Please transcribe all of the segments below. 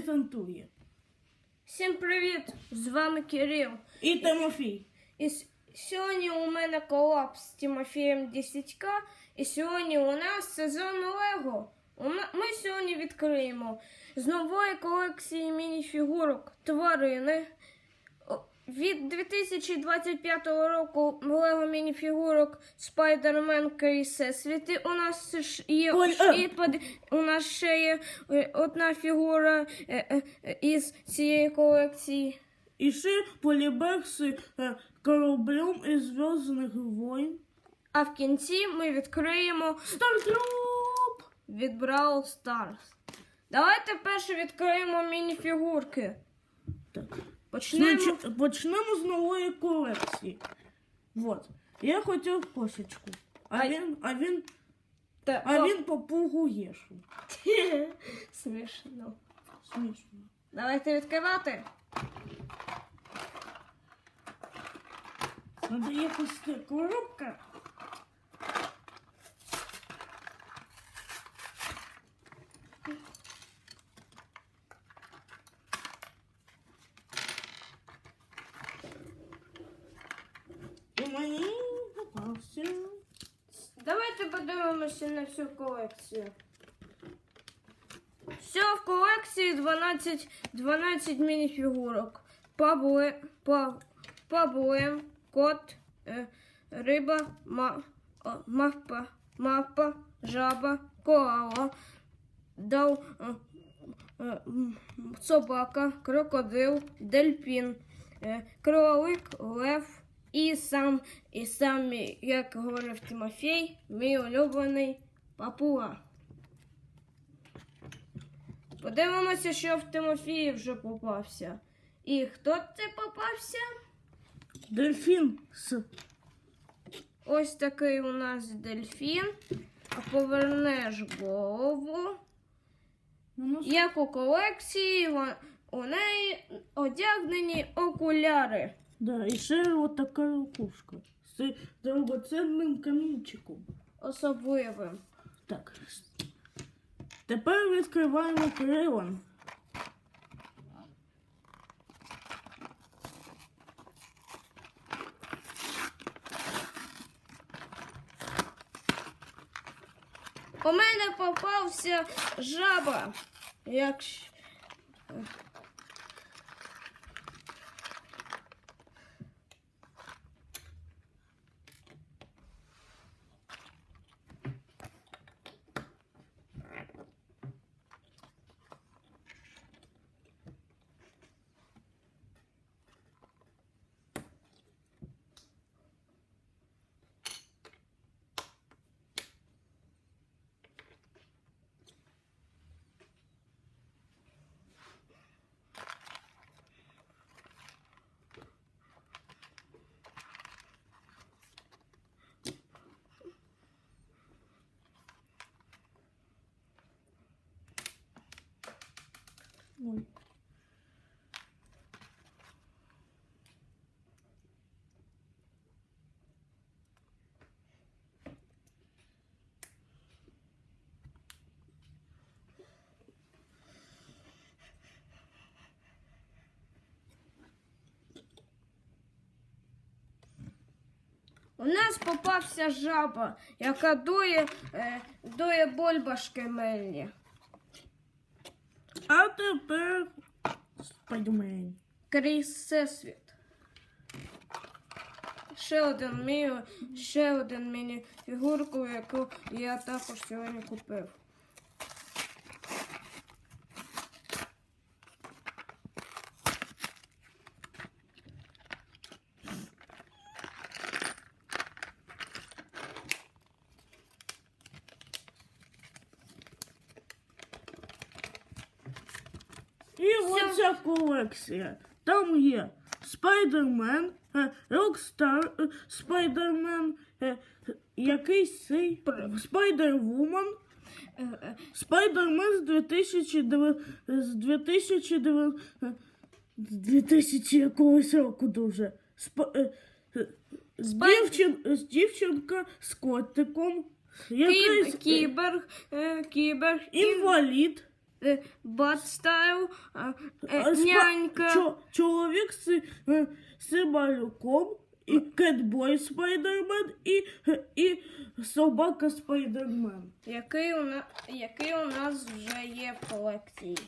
презентує. Всім привіт! З вами Кирил. І Тимофій. І і сьогодні у мене колап з Тимофієм 10К. І сьогодні у нас сезон Лего. Ми сьогодні відкриємо з нової колекції мініфігурок тварини. Від 2025 року Лего мініфігурок Spider-Man Крізь Всесвіти. У нас є ще- е. і под- у нас ще є е, одна фігура е, із цієї колекції. І ще е, кораблем із Зв'язаних воїн. А в кінці ми відкриємо Стартроп! від Brawl Stars. Давайте перше відкриємо мініфігурки. Так. Почнемо. Почнемо з нової колекції. Вот. Я хотів кошечку. А Ай. він, а він, Та- а він попугу єшу. Смішно. Смішно. Давайте відкривати. Надо якось коробка. І мені попався. Давайте подивимося на всю колекцію. Все в колекції 12, 12 мініфігурок. Пабле, па, паблем, кот, е, риба, мавпа, мавпа, жаба, коала, дав, е, е, собака, крокодил, дельфін, е, кролик, лев і сам, і сам, як говорив Тимофій, мій улюблений папуга. Подивимося, що в Тимофії вже попався. І хто це попався? Дельфін Ось такий у нас дельфін. А повернеш голову. Як у колекції, у неї одягнені окуляри. Да, і ще от така ракушка з дорогоцінним камінчиком. Особливим. Так. Тепер відкриваємо крилан. У мене попався жаба. Як... щ- Ой. У нас попався жаба, яка дує, е, дує бульбашки мильні. А тепер спайдумен. Крізь всесвіт. Ще один мій, ще один міні-фігурку, яку я також сьогодні купив. І оця колекція. Там є Спайдермен, е, Рокстар, е, Спайдермен, е, якийсь цей Спайдервумен, Е, е, Спайдермен з 2009, з 2009, е, з 2000 якогось року дуже. Е, е, з, дівчин, з дівчинка з котиком, якийсь е, кіберг, е, кіберг, інвалід, е, Бадстайл, е, е, спа- нянька. чоловік з, е, з малюком, і кетбой Спайдермен, і, е, і собака Спайдермен. Який у, на... який у нас вже є в колекції.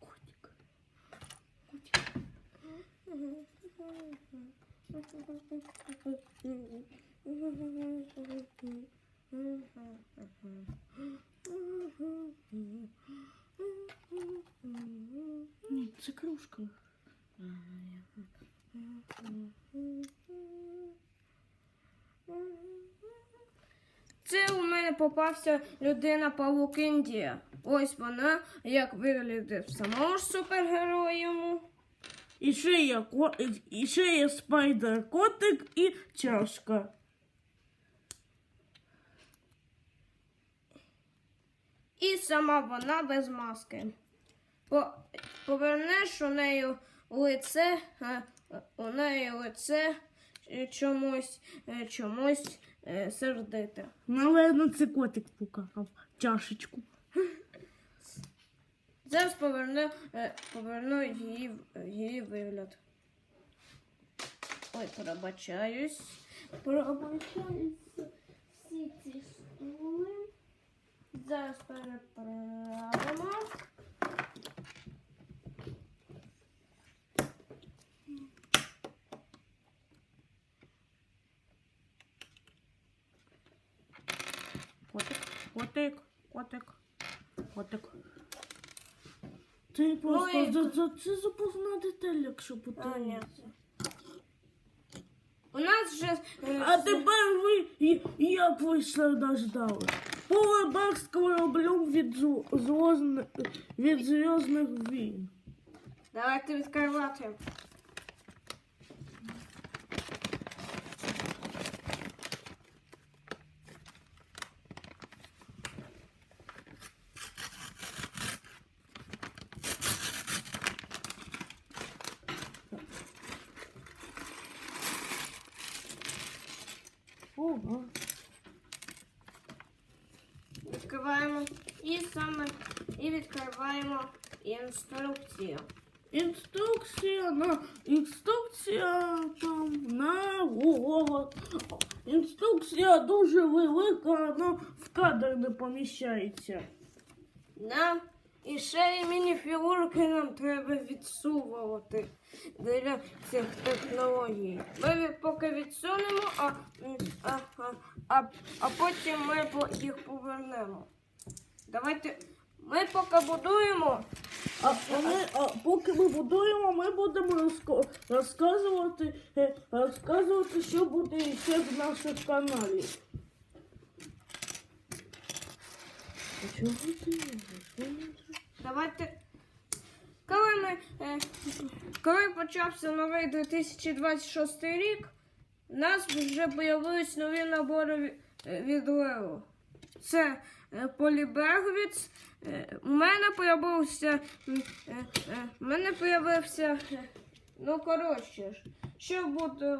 Котик. Ні, це кружка. Це у мене попався людина павук Індія. Ось вона, як виглядить самого ж супергероя йому. І ще є, ко... і ще є спайдер-котик і чашка. І сама вона без маски. По... Повернеш у неї лице, е, у неї лице е, чомусь, е, чомусь е, сердите. Наверно, це котик покакав чашечку. Зараз поверну, е, поверну її, її вигляд. Ой, пробачаюсь. Пробачаюсь всі ці стули. Зараз переправимо. Котик, котик, котик. Це просто за, за, це запасна деталь, якщо потрібно. У нас вже е, А тепер ви і- як ви ще дождали? Повербак з кораблем від, зу- звозн- від зв'язних війн. Давайте відкривати. Ого. Відкриваємо і саме і відкриваємо інструкцію. Інструкція на інструкція там на голос. Інструкція дуже велика, вона в кадр не поміщається. Да. І ще й мініфігурки нам треба відсувати для цих технологій. Ми поки відсунемо, а, а, а, а, потім ми їх повернемо. Давайте ми поки будуємо. А, ми, а поки ми будуємо, ми будемо розказувати, е, розказувати, що буде ще в наших каналів. А чого ти Давайте. Коли ми е, коли почався новий 2026 рік, у нас вже з'явились нові набори е, від Лео. Це е, Полібегвіц. Е, у мене появився. у мене появився. ну, коротше. Що буде.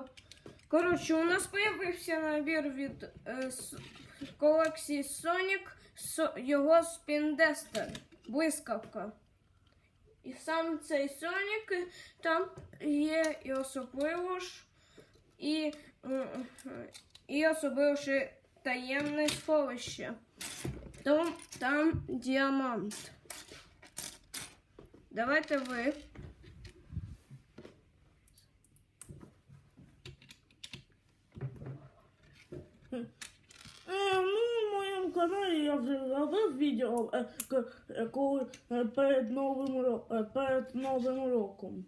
Коротше, у нас появився набір від е, с- колекції Sonic, со, його Спіндестер, блискавка. І сам цей Сонік е, там є і особливо ж, і, м, і особливо ще таємне сховище. Там, там діамант. Давайте ви. Е, ну, в моєму каналі я вже робив відео, е, е, коли е, перед новим перед новим роком.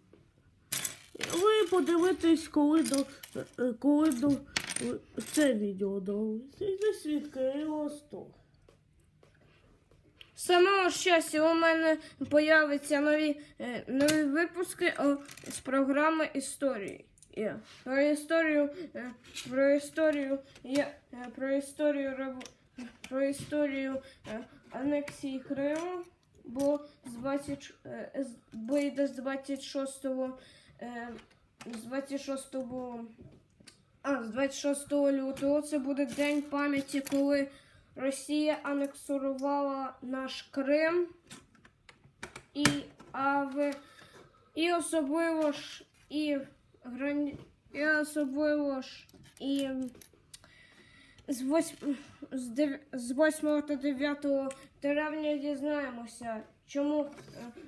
Ви подивитесь, коли до коли до це відео дивитесь від Кирила 100. Самого щастя, у мене появляться нові, нові випуски з програми історії. Є. Про історію, про історію, про історію реву- про історію е, анексії Криму, бо з 20, е, з- вийде з 26 е, з 26 а, з 26 лютого. Це буде день пам'яті, коли Росія анексувала наш Крим. І, а в, і особливо ж і, і особливо ж і з 8, з, 8 та 9 травня дізнаємося, чому е,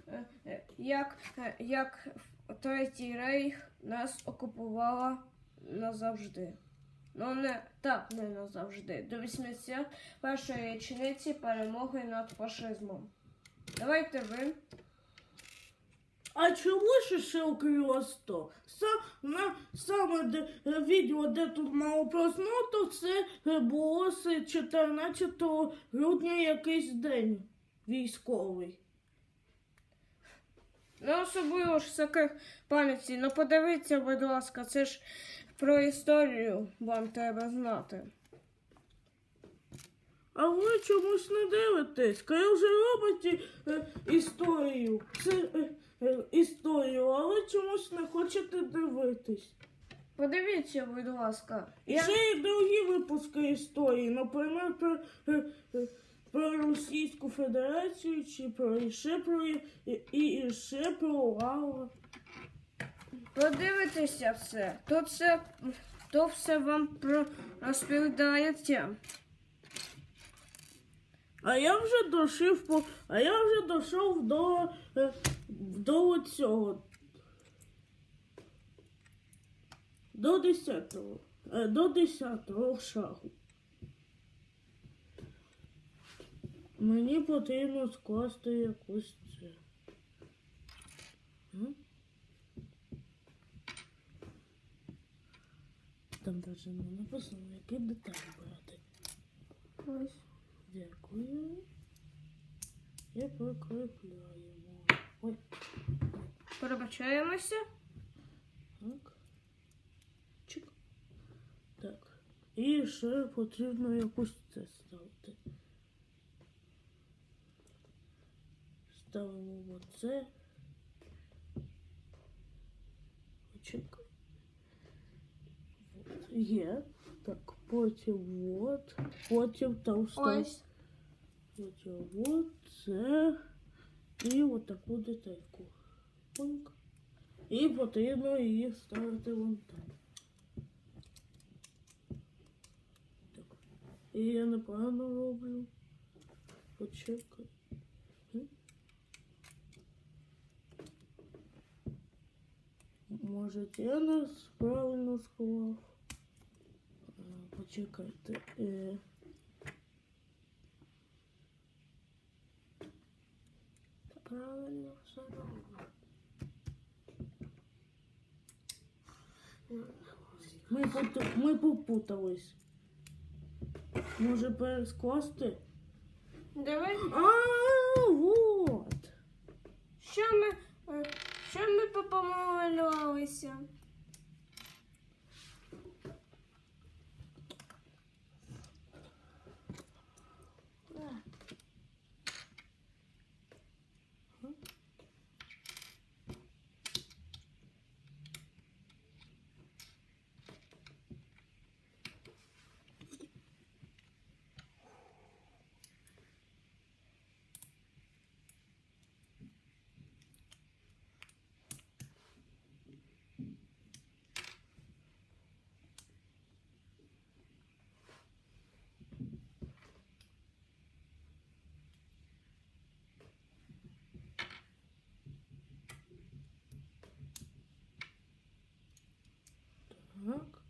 е, е, як, як Третій Рейх нас окупувала назавжди. Ну, не так не назавжди. До 81-ї річниці перемоги над фашизмом. Давайте ви. А чому ж ще окрім 100? Сам, на, саме де, е, відео, де тут мало проснуто, це е, було з 14 грудня якийсь день військовий. Ну, особливо ж всяких пам'яті. Ну подивіться, будь ласка, це ж про історію вам треба знати. А ви чомусь не дивитесь? Коли вже робите е, історію, це е, історію, але чомусь не хочете дивитись. Подивіться, будь ласка. І ще є другі випуски історії, наприклад, про, е, е, про Російську Федерацію, чи про і ще про і, і, ще про Лава. Подивитися все. То все, то все вам про розповідається. А я вже дошив по. А я вже дійшов до, е, до цього. До 10-го. Е, До 10-го шагу. Мені потрібно скласти якусь це. Там навіть не написано, які деталі брати. Ось. Дякую. І прикріпляємо. Ой, Перебачаємося. так. Чик. Так. І ще потрібно якусь це ставити. Ставимо оце. Чик. От. Є. Так, потім от. Потім там став. Ось. Потім от це І отаку детальку. Пунк. І потрібно її вставити вон там. Так. І я неправильно роблю. Почекай. М? Може, я не правильно склав. Почекайте. Е... Правильно все робимо. Ми, пот- ми попутались. Може перескости? Давай. А, вот. Що ми, е, що ми попомилувалися? Так.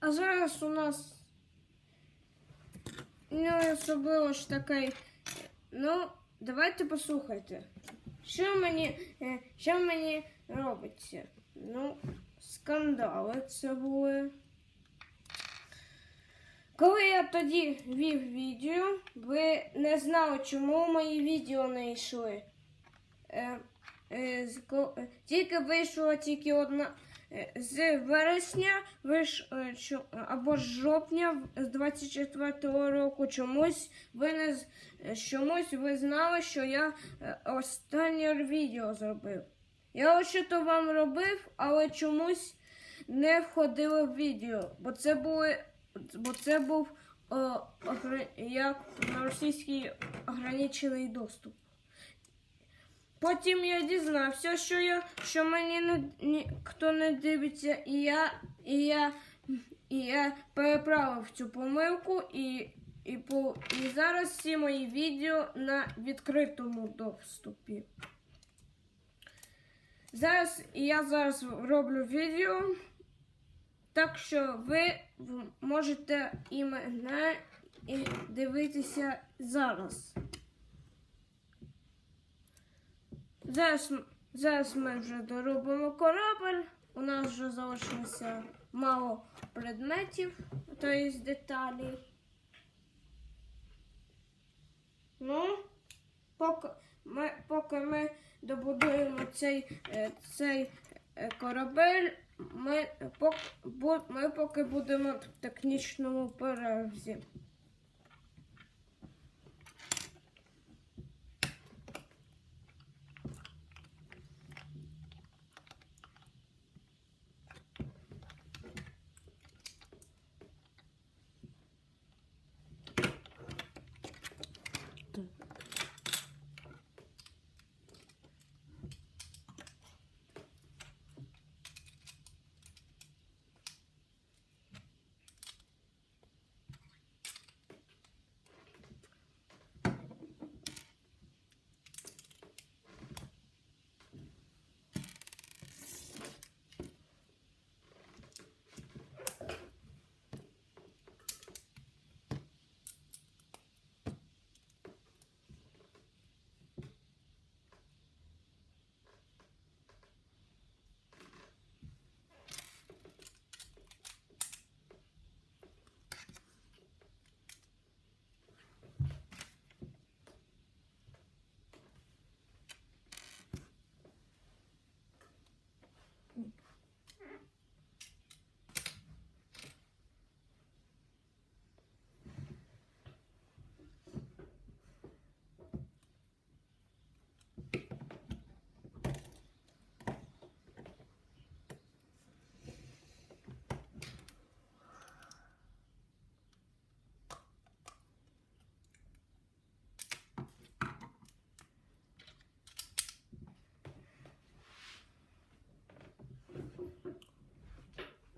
А зараз у нас не особливо ж такий. Ну, давайте послухайте. Що мені, е, що мені робиться? Ну, скандали це були. Коли я тоді вів відео, ви не знали, чому мої відео не йшли. Е, е, е, тільки вийшла тільки одна. З вересня або з жовтня з 24-го року чомусь ви не чомусь ви знали, що я останнє відео зробив. Я ось що то вам робив, але чомусь не входило в відео, бо це були, бо це був о, огр- як російський ограничений доступ. Потім я дізнався, що я що мені не ніхто не дивиться, і я, і я, і я переправив цю помилку і, і, по, і зараз всі мої відео на відкритому доступі. Зараз я зараз роблю відео, так що ви можете і мене дивитися зараз. Зараз, зараз ми вже доробимо корабель. У нас вже залишилося мало предметів, то є деталей. Ну, поки ми, поки ми добудуємо цей, е, цей е, корабель, ми, поки, ми поки будемо в технічному перерві.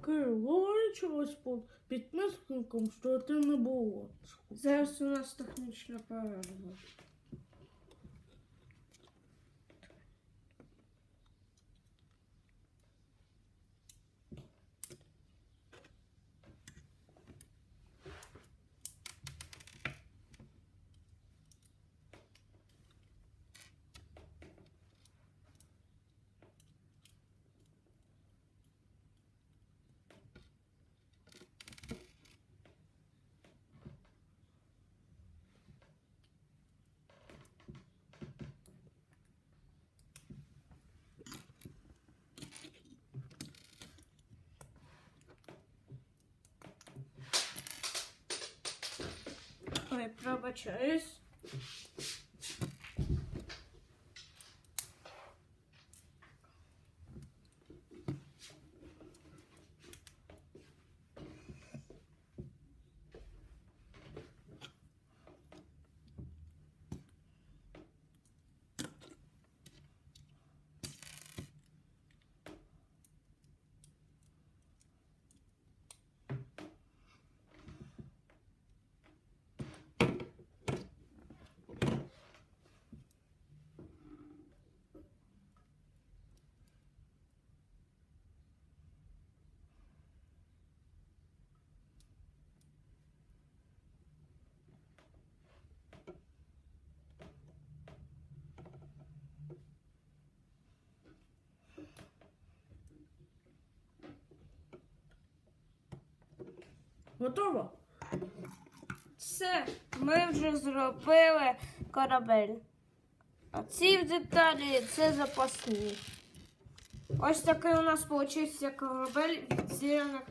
Кирил, говори чогось під підписникам, що ти не було. Зараз у нас технічна перерва. Ой, пробачаюсь. Готово? Все, ми вже зробили корабель. А ці деталі це запасні. Ось такий у нас получився корабель від зірних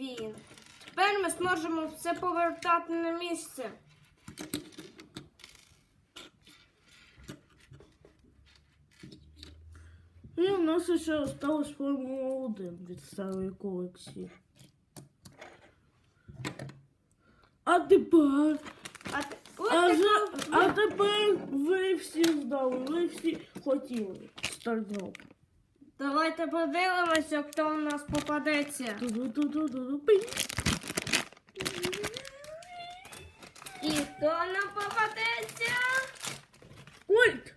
війн. Тепер ми зможемо все повертати на місце. І в нас ще осталось Формула 1 від старої колекції. А тепер, А, те- а, за- а тепер ви всі здали, ви всі хотіли стартап. Давайте подивимося, хто у нас попадеться. Ту-ду-ду-ду-ду-ду. І хто нам попадеться? Кольт!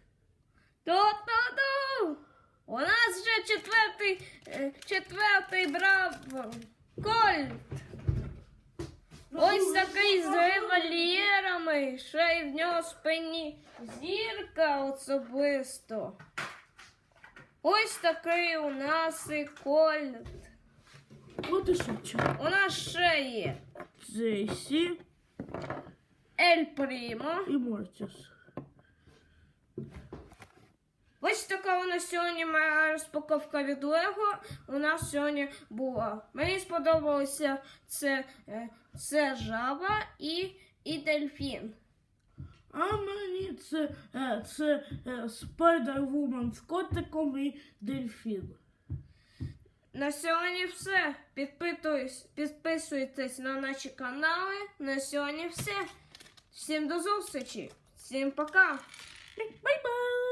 Ту-ту-ту! У нас вже четвертий, е, четвертий браво. Кольт. Ось такий з револьєрами, ще й в нього спині зірка особисто. Ось такий у нас і кольт. От і шучу. У нас ще є Джейсі Ель Прімо. і Мортіс. Ось така у нас сьогодні моя розпаковка від Лего. У нас сьогодні була. Мені сподобалося це, е, це жаба і, і дельфін. А мені це, е, це е, Spider-Woman з котиком і дельфін. На сьогодні все. Підписуйтесь на наші канали. На сьогодні все. Всім до зустрічі. Всім пока. Бай-бай!